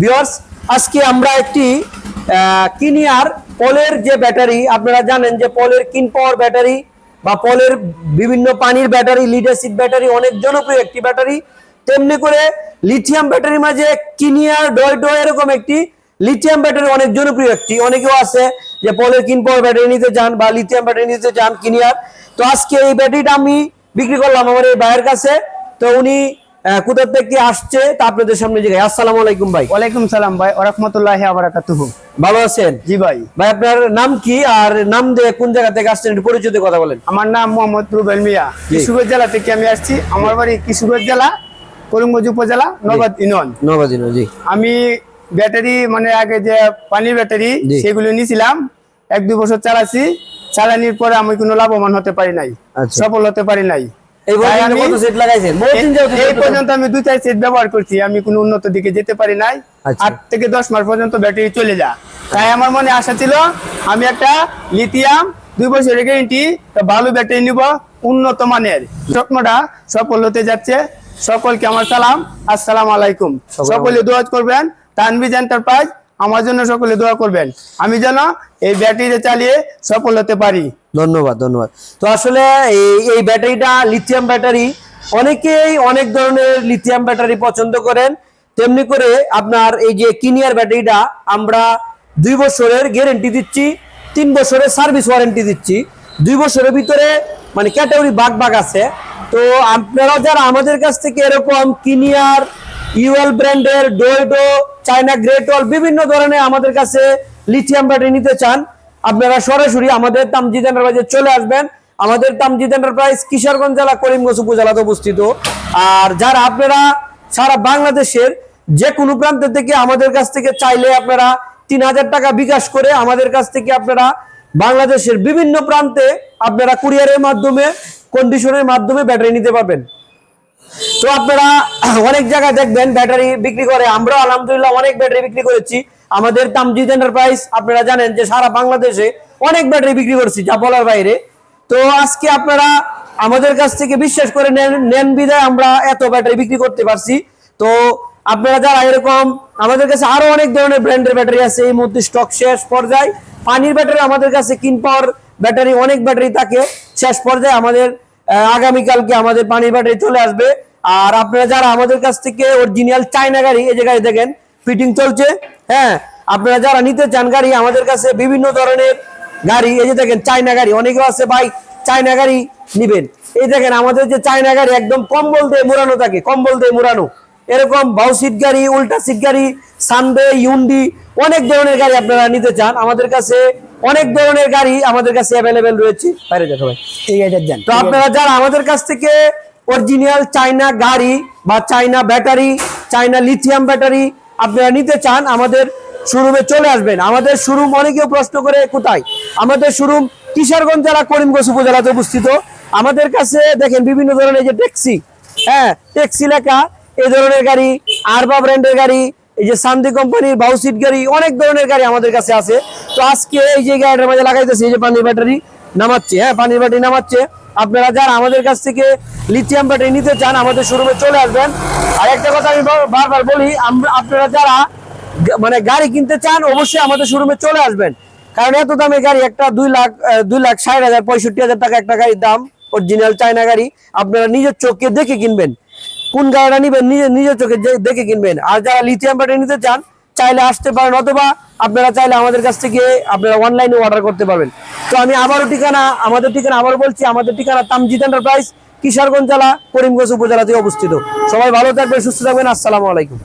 Viewers আজকে আমরা একটি কিনিয়ার পলের যে ব্যাটারি আপনারা জানেন যে পলের কিন পাওয়ার ব্যাটারি বা পলের বিভিন্ন পানির ব্যাটারি লিড অ্যাসিড ব্যাটারি অনেক জনপ্রিয় একটি ব্যাটারি তেমনি করে লিথিয়াম ব্যাটারির মাঝে কিনিয়ার ডয় ডয় এরকম একটি লিথিয়াম ব্যাটারি অনেক জনপ্রিয় একটি। অনেকেও আছে যে পলের কিন পাওয়ার ব্যাটারি নিতে চান বা লিথিয়াম ব্যাটারি নিতে চান কিনিয়ার তো আজকে এই ব্যাটারিটা আমি বিক্রি করলাম আমার এই ভাইয়ের কাছে। তো উনি কোথা থেকে আসছে তা আপনাদের সামনে জিজ্ঞাসা আসসালামু আলাইকুম ভাই। ওয়ালাইকুম সালাম ভাই ওরহমতুল্লাহ আবরাকাতুহু ভালো আছেন? জি ভাই। ভাই আপনার নাম কি? আর নাম দিয়ে কোন জায়গা থেকে আসছেন একটু পরিচয় কথা বলেন। আমার নাম মোহাম্মদ রুবেল মিয়া। কিশোরগঞ্জ জেলা থেকে আমি আসছি। আমার বাড়ি কিশোরগঞ্জ জেলা করিমগঞ্জ উপজেলা নবাদ ইউনিয়ন। নবাদিন জি। আমি ব্যাটারি মানে আগে যে পানির ব্যাটারি সেগুলো নিয়েছিলাম এক দুই বছর চালাচ্ছি। চালানির পরে আমি কোনো লাভবান হতে পারি নাই। আচ্ছা। সফল হতে পারি নাই। এই তাই পর্যন্ত কত সেট লাগাইছেন? বহুত দিন যাবত এই পর্যন্ত আমি দুই চার সেট ব্যবহার করছি আমি কোনো উন্নত দিকে যেতে পারি নাই। আচ্ছা। আট থেকে দশ মাস পর্যন্ত ব্যাটারি চলে তাই আমার মনে আশা ছিল আমি একটা লিথিয়াম দুই বছরের গ্যারেন্টি ভালো ব্যাটারি নিব উন্নত মানের। স্বপ্নটা সফল হতে যাচ্ছে। সকলকে আমার সালাম। আসসালামু আলাইকুম। সকলে- দোয়া করবেন। তানবিজ এন্টারপ্রাইজ আমার জন্য সকলে দোয়া করবেন। আমি যেন এই ব্যাটারিটা চালিয়ে সফল হতে পারি। ধন্যবাদ ধন্যবাদ। তো আসলে এই এই ব্যাটারিটা লিথিয়াম ব্যাটারি অনেকেই অনেক ধরনের লিথিয়াম ব্যাটারি পছন্দ করেন। তেমনি করে আপনার এই যে কিনিয়ার ব্যাটারিটা, আমরা দুই বছরের গ্যারেন্টি দিচ্ছি, তিন বছরের সার্ভিস ওয়ারেন্টি দিচ্ছি। দুই বছরের ভিতরে মানে ক্যাটাগরি বাঘ বাঘ আছে। তো আপনারা যারা আমাদের কাছ থেকে এরকম কিনিয়ার ইউএল ব্র্যান্ডের ডোয়েডো চায়না গ্রেট ওয়াল বিভিন্ন ধরনের আমাদের কাছে লিথিয়াম ব্যাটারি নিতে চান আপনারা সরাসরি আমাদের তামজিদ এন্টারপ্রাইজে চলে আসবেন। আমাদের তামজিদ এন্টারপ্রাইজ কিশোরগঞ্জ জেলা, করিমগঞ্জ উপজেলাতে অবস্থিত। আর যারা আপনারা সারা বাংলাদেশের যে কোনো প্রান্ত থেকে আমাদের কাছ থেকে চাইলে আপনারা তিন হাজার টাকা বিকাশ করে আমাদের কাছ থেকে আপনারা বাংলাদেশের বিভিন্ন প্রান্তে আপনারা কুরিয়ারের মাধ্যমে কন্ডিশনের মাধ্যমে ব্যাটারি নিতে পারবেন। তো আপনারা অনেক জায়গায় দেখবেন ব্যাটারি বিক্রি করে। আমরা আলহামদুলিল্লাহ অনেক ব্যাটারি বিক্রি করেছি। আমাদের তামজিদ এন্টারপ্রাইজ আপনারা জানেন যে সারা বাংলাদেশে অনেক ব্যাটারি বিক্রি করছি, যা বলার বাইরে। তো আজকে আপনারা আমাদের কাছ থেকে বিশ্বাস করে নেন নেন বিদায় আমরা এত ব্যাটারি বিক্রি করতে পারছি। তো আপনারা যারা এরকম, আমাদের কাছে আরও অনেক ধরনের ব্র্যান্ডের ব্যাটারি আছে। এই মুহূর্তে স্টক শেষ পর্যায়ে পানির ব্যাটারি আমাদের কাছে কিন পাওয়ার ব্যাটারি অনেক ব্যাটারি থাকে। শেষ পর্যায়ে আমাদের আগামীকালকে আমাদের পানির ব্যাটারি চলে আসবে। আর আপনারা যারা আমাদের কাছ থেকে অরিজিনাল চায়না গাড়ি, এই যে গাড়ি দেখেন ফিটিং চলছে হ্যাঁ? আপনারা যারা নিতে চান গাড়ি, আমাদের কাছে বিভিন্ন ধরনের গাড়ি, এই যে দেখেন চায়না গাড়ি, অনেকেও আছে ভাই চায়না গাড়ি নিবেন। এই দেখেন আমাদের যে চায়না গাড়ি একদম কম্বল দিয়ে মোড়ানো থাকে, কম্বল দিয়ে মোড়ানো। এরকম বাউ সিট গাড়ি, উল্টা সিট গাড়ি সানবে ইউন্ডি অনেক ধরনের গাড়ি আপনারা নিতে চান। আমাদের কাছে অনেক ধরনের গাড়ি আমাদের কাছে অ্যাভেলেবেল রয়েছে। বাইরে দেখো ভাই তো আপনারা যারা আমাদের কাছ থেকে অরিজিনাল চাইনা গাড়ি বা China battery China lithium battery আপনারা নিতে চান, আমাদের শোরুমে চলে আসবেন। আমাদের শোরুম অনেকেও প্রশ্ন করে, কোথায়? আমাদের শোরুম কিশোরগঞ্জ জেলা, করিমগঞ্জ উপজেলাতে অবস্থিত। আমাদের কাছে দেখেন বিভিন্ন ধরনের যে ট্যাক্সি হ্যাঁ ট্যাক্সি লেখা, এই ধরনের গাড়ি, আরবা ব্র্যান্ডের গাড়ি, এই যে সান্দি কোম্পানির বাউসিট গাড়ি, অনেক ধরনের গাড়ি আমাদের কাছে আছে। তো আজকে এই যে গাড়িটার মাঝে লাগাইতেছে, এই যে পানির ব্যাটারি নামাচ্ছে হ্যাঁ পানির ব্যাটারি নামাচ্ছে। আপনারা যারা আমাদের কাছ থেকে লিথিয়াম ব্যাটারি নিতে চান, আমাদের শোরুমে চলে আসবেন। আর একটা কথা আমি বার- বারবার বলি আপনারা যারা মানে গাড়ি কিনতে চান, অবশ্যই আমাদের শোরুমে চলে আসবেন। কারণ এত দামের গাড়ি, একটা দুই লাখ দুই লাখ ষাট হাজার, পঁয়ষট্টি হাজার টাকা একটা গাড়ির দাম অরিজিনাল চায়না গাড়ি, আপনারা নিজের চোখকে দেখে কিনবেন। কোন গাড়িটা নিবেন নিজের নিজের চোখে দেখে কিনবেন। আর যারা লিথিয়াম ব্যাটারি নিতে চান চাইলে আসতে পারেন অথবা আপনারা চাইলে আমাদের কাছ থেকে আপনারা অনলাইনে অর্ডার করতে পারবেন। তো আমি আবারও ঠিকানা, আমাদের ঠিকানা আবারও বলছি, আমাদের ঠিকানা তামজিদ এন্টারপ্রাইজ কিশোরগঞ্জ জেলা, করিমগঞ্জ উপজেলাতে অবস্থিত। সবাই ভালো থাকবেন, সুস্থ থাকবেন, আসসালামু আলাইকুম।